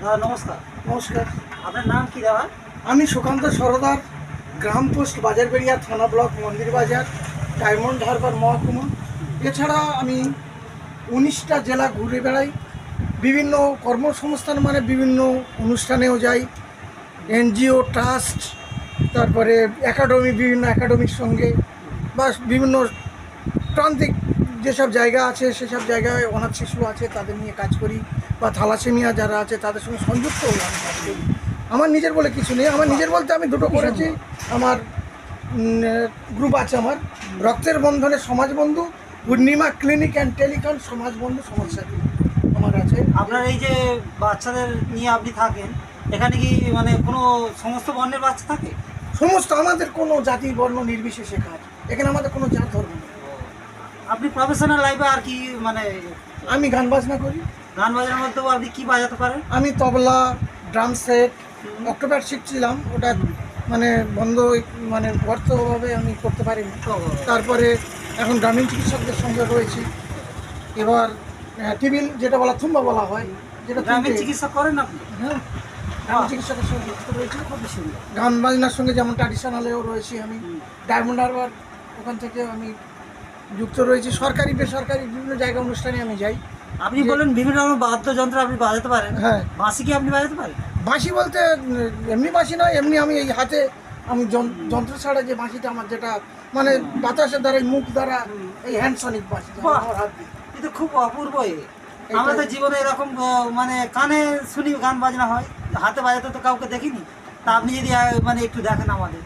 দাদা নমস্কার। নমস্কার। আপনার নাম কি দাদা? আমি সুকান্ত সরদার, গ্রাম পোস্ট বাজার বাজারবেড়িয়া থানা ব্লক মন্দির বাজার, ডায়মন্ড হারবার মহকুমা। এছাড়া আমি উনিশটা জেলা ঘুরে বেড়াই। বিভিন্ন কর্মসংস্থান মানে বিভিন্ন অনুষ্ঠানেও যাই। এনজিও, ট্রাস্ট, তারপরে একাডেমি, বিভিন্ন একাডেমির সঙ্গে বা বিভিন্ন প্রান্তিক যেসব জায়গা আছে, সেসব জায়গায় অনাথ শিশু আছে, তাদের নিয়ে কাজ করি। বা থালাসেমিয়া যারা আছে তাদের সঙ্গে সংযুক্ত করি আমার নিজের বলে কিছু নেই। আমার নিজের বলতে আমি দুটো করেছি। আমার গ্রুপ আছে আমার। রক্তের বন্ধনে সমাজবন্ধু পূর্ণিমা ক্লিনিক অ্যান্ড টেলিকন সমাজবন্ধু সমাজসাথী আমার আছে। আপনার এই যে বাচ্চাদের নিয়ে আপনি থাকেন এখানে কি মানে কোনো সমস্ত বর্ণের বাচ্চা থাকে? সমস্ত আমাদের কোনো জাতি বর্ণ নির্বিশেষে কাজ। এখানে আমাদের কোনো জাত ধর্ম নেই। আপনি প্রফেশনাল লাইফে আর কি মানে আমি গান বাজনা করি। গান বাজানোর মধ্যেও আপনি কি বাজাতে পারেন আমি তবলা ড্রাম সেট অক্টোপার শিখছিলাম ওটা মানে বন্ধ মানে অর্থভাবে আমি করতে পারিনি। তারপরে এখন গ্রামীণ চিকিৎসকদের সঙ্গে রয়েছি। এবার টিবিল যেটা বলা থুম্বা বলা হয় যেটা গ্রামীণ চিকিৎসা করেন আপনি? হ্যাঁ গ্রামীণ চিকিৎসকের সঙ্গে যুক্ত রয়েছি। খুবই সুন্দর গান বাজনার সঙ্গে যেমন ট্র্যাডিশনালেও রয়েছি আমি ডায়মন্ড হারবার ওখান থেকে আমি যুক্ত রয়েছি। সরকারি বেসরকারি বিভিন্ন জায়গা অনুষ্ঠানে আমি যাই। আপনি বলেন বিভিন্ন রকম বাদ্যযন্ত্র আপনি বাজাতে পারেন। হ্যাঁ। বাঁশি কি আপনি বাজাতে পারেন? বাঁশি বলতে এমনি বাঁশি নয় এমনি আমি এই হাতে আমি যন্ত্র ছাড়া যে বাঁশিটা আমার যেটা মানে বাতাসের দ্বারা মুখ দ্বারা এই হ্যান্ডসনিক বাঁশি আমার হাত দিয়ে। কিন্তু খুব অপূর্ব আমরা তো জীবনে এরকম মানে কানে শুনি গান বাজনা হয় হাতে বাজাতে তো কাউকে দেখিনি। তা আপনি যদি মানে একটু দেখেন আমাদের।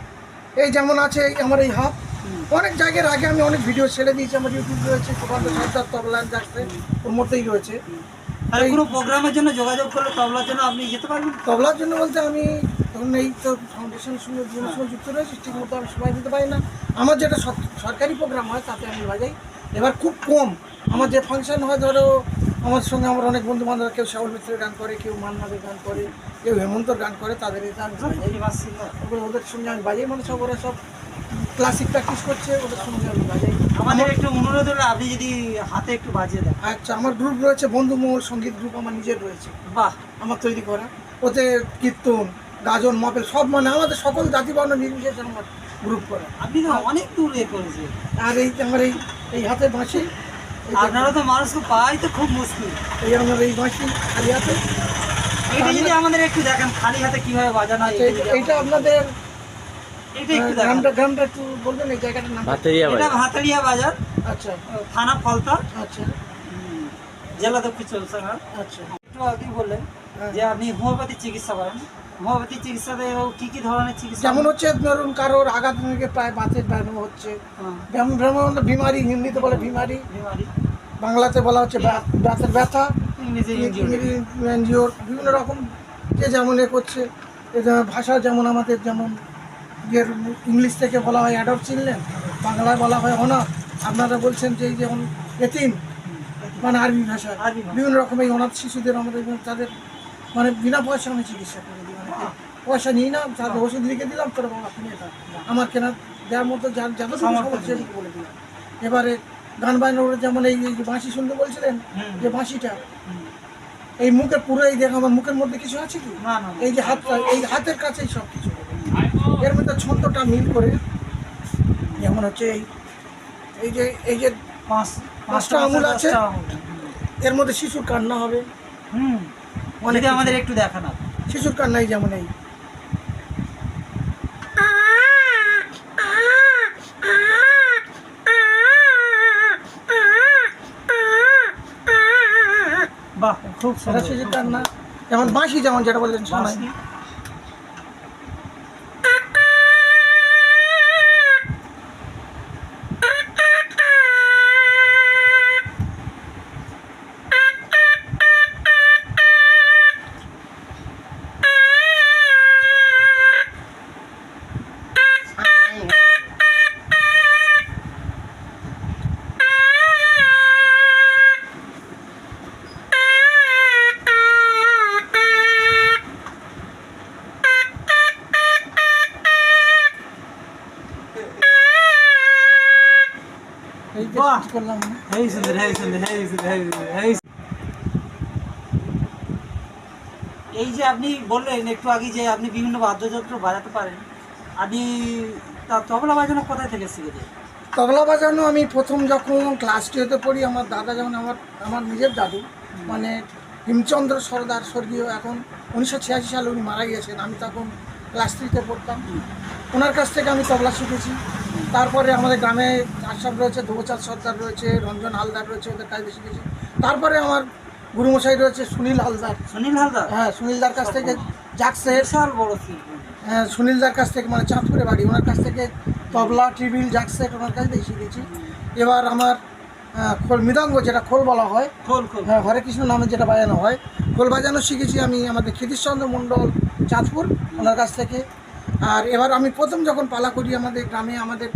এই যেমন আছে আমার এই হাত অনেক জায়গার আগে আমি অনেক ভিডিও ছেড়ে দিয়েছি আমার ইউটিউব রয়েছে সুকান্ত সর্দার তবলান যাচ্ছে ওর মধ্যেই রয়েছে। এই- কোনো প্রোগ্রামের জন্য যোগাযোগ করলে তবলার জন্য আপনি যেতে পারবেন? তবলার জন্য বলতে আমি ধরুন এই তো ফাউন্ডেশনের সঙ্গে জীবনের সঙ্গে যুক্ত রয়েছি ঠিক মতো আমি সময় দিতে পারি না। আমার যেটা সরকারি প্রোগ্রাম হয় তাতে আমি বাজাই। এবার খুব কম। আমার যে ফাংশন হয় ধরো আমার সঙ্গে আমার অনেক বন্ধু বান্ধব কেউ শ্যামল মিত্রের গান করে কেউ মান্নাদের গান করে কেউ হেমন্তর গান করে তাদের গান ওগুলো ওদের সঙ্গে আমি বাজাই মানে সব ওরা সব ক্লাসিক প্র্যাকটিস করছে ওদের সঙ্গে আমি বাজাই। আমাদের একটু অনুরোধ হলো আপনি যদি হাতে একটু বাজিয়ে দেন। আচ্ছা আমার গ্রুপ রয়েছে বন্ধু মহল সংগীত গ্রুপ আমার নিজের রয়েছে। বাহ। আমার তৈরি করা। ওতে কীর্তন গাজন মপেল সব মানে আমাদের সকল জাতি বর্ণ নির্বিশেষে আমার গ্রুপ করা। আপনি তো অনেক দূর করেছেন। আর এই আমার এই এই হাতে বাঁশি আপনারা তো মানুষকে পাই তো খুব মুশকিল। এই আমার এই বাঁশি খালি হাতে। এটা যদি আমাদের একটু দেখেন খালি হাতে কীভাবে বাজানো হয় আচ্ছা, এইটা আপনাদের আমাদের- এটা একটু দেখেন গ্রামটা গ্রামটা একটু বলবেন এই জায়গাটার নাম এটা বাজার। আচ্ছা। থানা ফলতা। আচ্ছা। জেলা দক্ষিণ চব্বিশ আচ্ছা। একটু আগে বললেন হ্যাঁ। যে আপনি হোমিওপ্যাথি চিকিৎসা করেন। হোমিওপ্যাথি চিকিৎসাতে কি কি ধরনের চিকিৎসা? যেমন হচ্ছে ধরুন কারোর আঘাত থেকে প্রায় বাতের ব্যায়াম হচ্ছে। হ্যাঁ, ব্যায়াম ব্যায়াম হলো বিমারি হিন্দিতে বলে বিমারি। বিমারি। বাংলাতে বলা হচ্ছে ব্যা- বাতের ব্যথা। ইংরেজি এনজিওর বিভিন্ন রকম যে যেমন এ করছে ভাষা যেমন আমাদের যেমন ইংলিশ থেকে বলা হয় অ্যাডপ চিনলেন বাংলায় বলা হয় অনাথ। আপনারা বলছেন যে এই যেমন এতিম মানে আরবি ভাষা বিভিন্ন রকম এই অনাথ শিশুদের আমাদের তাদের মানে বিনা পয়সা আমি চিকিৎসা করে দিই। মানে পয়সা নিই না তাদের ওষুধ লিখে দিলাম তোর বাবা কিনে খা আমার কেনা দেওয়ার মতো যার সামর্থ্য সামর্থ্য বলে দিলাম। এবারে গান বাজনা যেমন এই এই যে বাঁশি শুনতে বলছিলেন যে বাঁশিটা এই মুখের পুরো এই দেখ আমার মুখের মধ্যে কিছু আছে কি? এই যে হাতটা এই হাতের কাছেই সব কিছু এর মধ্যে ছন্দটা মিল করে যেমন হচ্ছে এই এই যে এই যে পাঁচ পাঁচটা আঙুল আছে? এর মধ্যে শিশুর কান্না হবে। হুম। অনেকে আমাদের একটু দেখান। আপনি। শিশুর কান্নাই যেমন এই। বাহ খুব সুন্দর। শিশুর কান্না। যেমন বাঁশি যেমন যেটা বললেন শোনাই হেই সুন্দর হেই সুন্দর হেই সুন্দর হেই সুন্দর হেই এই যে আপনি বললেন একটু আগে যে আপনি বিভিন্ন বাদ্যযন্ত্র বাজাতে পারেন আপনি তা তবলা বাজানো কোথায় থেকে শিখেছেন তবলা বাজানো আমি প্রথম যখন ক্লাস টুয়েতে পড়ি আমার দাদা যেমন আমার আমার নিজের দাদু মানে হিমচন্দ্র সরদার স্বর্গীয় এখন উনিশশো ছিয়াশি সালে উনি মারা গিয়েছেন আমি তখন ক্লাস থ্রিতে পড়তাম। ওনার কাছ থেকে আমি তবলা শিখেছি। তারপরে আমাদের গ্রামে আশরাফ রয়েছে ধ্রুবচাঁদ সর্দার রয়েছে রঞ্জন হালদার রয়েছে ওদের কাছে শিখেছি তারপরে আমার গুরুমশাই রয়েছে সুনীল হালদার। সুনীল হালদার? হ্যাঁ সুনীলদার কাছ থেকে জাকসে বিশাল বড় হ্যাঁ সুনীলদার কাছ থেকে মানে চাঁদপুরে বাড়ি ওনার কাছ থেকে তবলা টিবিল জ্যাকসেট ওনার কাছ থেকে শিখেছি। এবার আমার খোল মৃদঙ্গ যেটা খোল বলা হয় খোল খোল। হ্যাঁ হরে কৃষ্ণ নামে যেটা বাজানো হয় খোল বাজানো শিখেছি আমি আমাদের ক্ষিতিশচন্দ্র মণ্ডল চাঁদপুর ওনার কাছ থেকে। আর এবার আমি প্রথম যখন পালা করি আমাদের গ্রামে আমাদের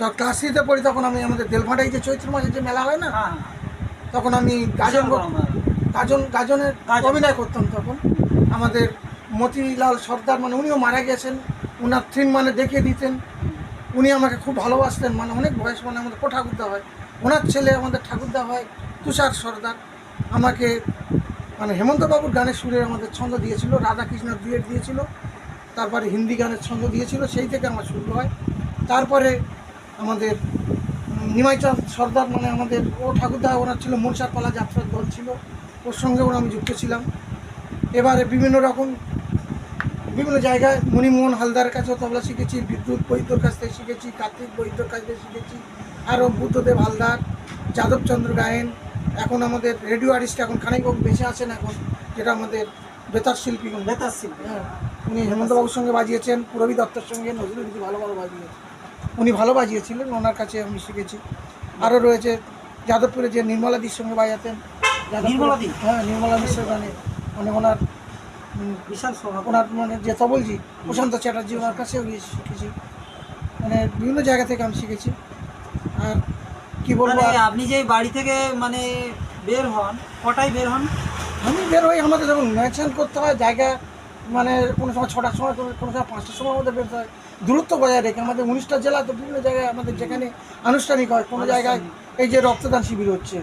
যখন ক্লাস থ্রিতে পড়ি তখন আমি আমাদের দেলভাটাই যে চৈত্র মাসে যে মেলা হয় না হ্যাঁ তখন আমি গাজন গাজন গাজনের গাজন। অভিনয় করতাম তখন। আমাদের মতিলাল সর্দার মানে উনিও মারা গেছেন ওনার থিম মানে দেখিয়ে দিতেন। উনি আমাকে খুব ভালোবাসতেন মানে অনেক বয়স মানে আমাদের ঠাকুরদা হয়। ওনার ছেলে আমাদের ঠাকুরদা হয় তুষার সর্দার। আমাকে মানে হেমন্তবাবুর গানের সুরে আমাদের ছন্দ দিয়েছিল রাধাকৃষ্ণ দুয়েট দিয়েছিল। তারপরে হিন্দি গানের ছন্দ দিয়েছিল সেই থেকে আমার শুরু হয়। তারপরে আমাদের নিমাইচাঁদ সর্দার মানে আমাদের ও ঠাকুরদা ওনার ছিল মনসাপালা যাত্রার দল ছিল ওর সঙ্গে ওরা আমি যুক্ত ছিলাম। এবারে বিভিন্ন রকম বিভিন্ন জায়গায় মণিমোহন হালদার কাছেও তবলা শিখেছি বিদ্যুৎ বৈদ্যর কাছ থেকে শিখেছি কার্তিক বৈদ্যর কাছ থেকে শিখেছি আরও বুদ্ধদেব হালদার যাদবচন্দ্র গায়েন এখন আমাদের রেডিও আর্টিস্ট এখন খানিকবাবু বেঁচে আছেন এখন যেটা আমাদের বেতার শিল্পী। বেতার শিল্পী। হ্যাঁ। উনি হেমন্তবাবুর সঙ্গে বাজিয়েছেন পুরবী দত্তর সঙ্গে নজরুল গীতি ভালো ভালো বাজিয়েছেন। উনি ভালো বাজিয়েছিলেন ওনার কাছে আমি শিখেছি। আরও রয়েছে যাদবপুরে যে নির্মলাদির সঙ্গে বাজাতেন। নির্মলাদি? হ্যাঁ নির্মলাদির সঙ্গে গানে মানে ওনার বিশাল ওনার মানে যে তবলজি প্রশান্ত চ্যাটার্জি ওনার কাছেও গিয়ে শিখেছি। মানে বিভিন্ন জায়গা থেকে আমি শিখেছি। আর কি বলব মানে আপনি যে বাড়ি থেকে মানে বের হন কটায় বের হন? আমি বের হই আমাদের যখন ম্যাচেন করতে হয় জায়গা মানে কোনো সময় ছটার সময় কোনো কোনো সময় পাঁচটার সময় আমাদের বেরোতে হয়। দূরত্ব বজায় রেখে আমাদের উনিশটা জেলা তো বিভিন্ন জায়গায় আমাদের যেখানে আনুষ্ঠানিক হয় কোনো জায়গায় এই যে রক্তদান শিবির হচ্ছে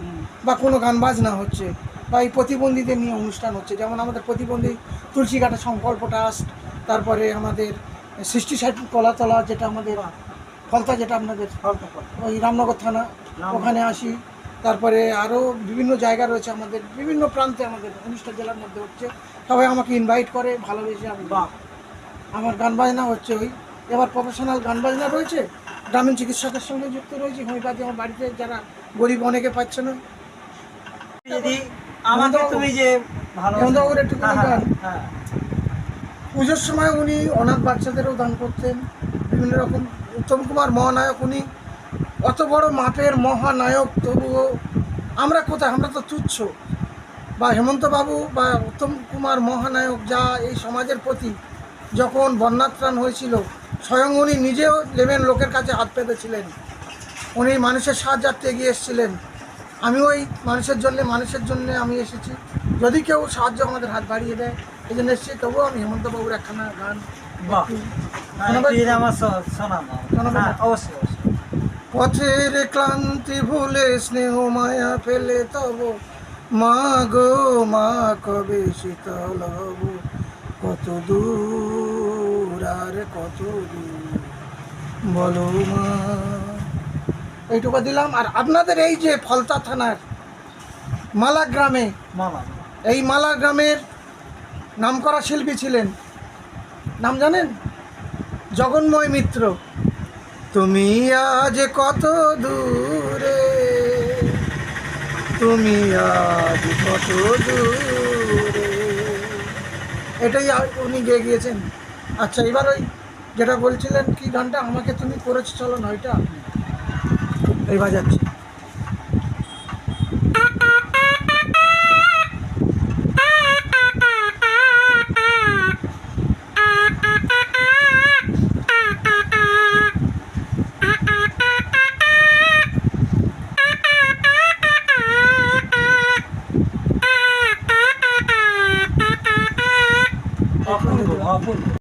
বা কোনো গান বাজনা হচ্ছে বা এই প্রতিবন্ধীদের নিয়ে অনুষ্ঠান হচ্ছে যেমন আমাদের প্রতিবন্ধী তুলসীঘাটা সংকল্প ট্রাস্ট তারপরে আমাদের সৃষ্টি সাহিত্য কলাতলা যেটা আমাদের ফলতা যেটা আপনাদের ওই রামনগর থানা ওখানে আসি। তারপরে আরও বিভিন্ন জায়গা রয়েছে আমাদের বিভিন্ন প্রান্তে আমাদের উনিশটা জেলার মধ্যে হচ্ছে। সবাই আমাকে ইনভাইট করে ভালোবেসে আমি। বাহ। আমার গান বাজনা হচ্ছে ওই। এবার প্রফেশনাল গান বাজনা রয়েছে গ্রামীণ চিকিৎসকের সঙ্গে যুক্ত রয়েছে। হোমিওপ্যাথি আমার বাড়িতে যারা গরিব অনেকে পাচ্ছে না। যদি আমাকে তুমি যে ভালো হেমন্তবাবুর হ্যাঁ। পুজোর সময় উনি অনাথ বাচ্চাদেরও দান করতেন। বিভিন্ন রকম উত্তম কুমার মহানায়ক উনি অত বড় মাপের মহানায়ক তবুও আমরা কোথায়? আমরা তো তুচ্ছ। বা হেমন্তবাবু বা উত্তম কুমার মহানায়ক যা এই সমাজের প্রতি যখন বন্যাত্রাণ হয়েছিল স্বয়ং উনি নিজেও নেবেন লোকের কাছে হাত পেতেছিলেন। উনি মানুষের সাহায্যার্থে এগিয়ে এসেছিলেন। আমি ওই মানুষের জন্য মানুষের জন্য আমি এসেছি। যদি কেউ সাহায্য আমাদের হাত বাড়িয়ে দেয় এই জন্য এসেছি। তবুও আমি হেমন্তবাবুর একখানা গান বাহ। একটু হ্যাঁ, শোনাবেন? হ্যাঁ অবশ্যই অবশ্যই। পথের ক্লান্তি ভুলে স্নেহ মায়া ফেলে তব। মা গো মা কবে শীতল হব? কত দূর আর কত দূর? বলো মা। এইটুকু দিলাম। আর আপনাদের এই যে ফলতা থানার মালা গ্রামে মামা। এই মালা গ্রামের নামকরা শিল্পী ছিলেন। নাম জানেন? জগন্ময় মিত্র। তুমি আজ কত দূরে? তুমি আজ কত দূরে? এটাই উনি গেয়ে গিয়েছেন। আচ্ছা এবার ওই যেটা বলছিলেন কি গানটা আমাকে তুমি করেছ, চলো নয়টা এই বাজাচ্ছি।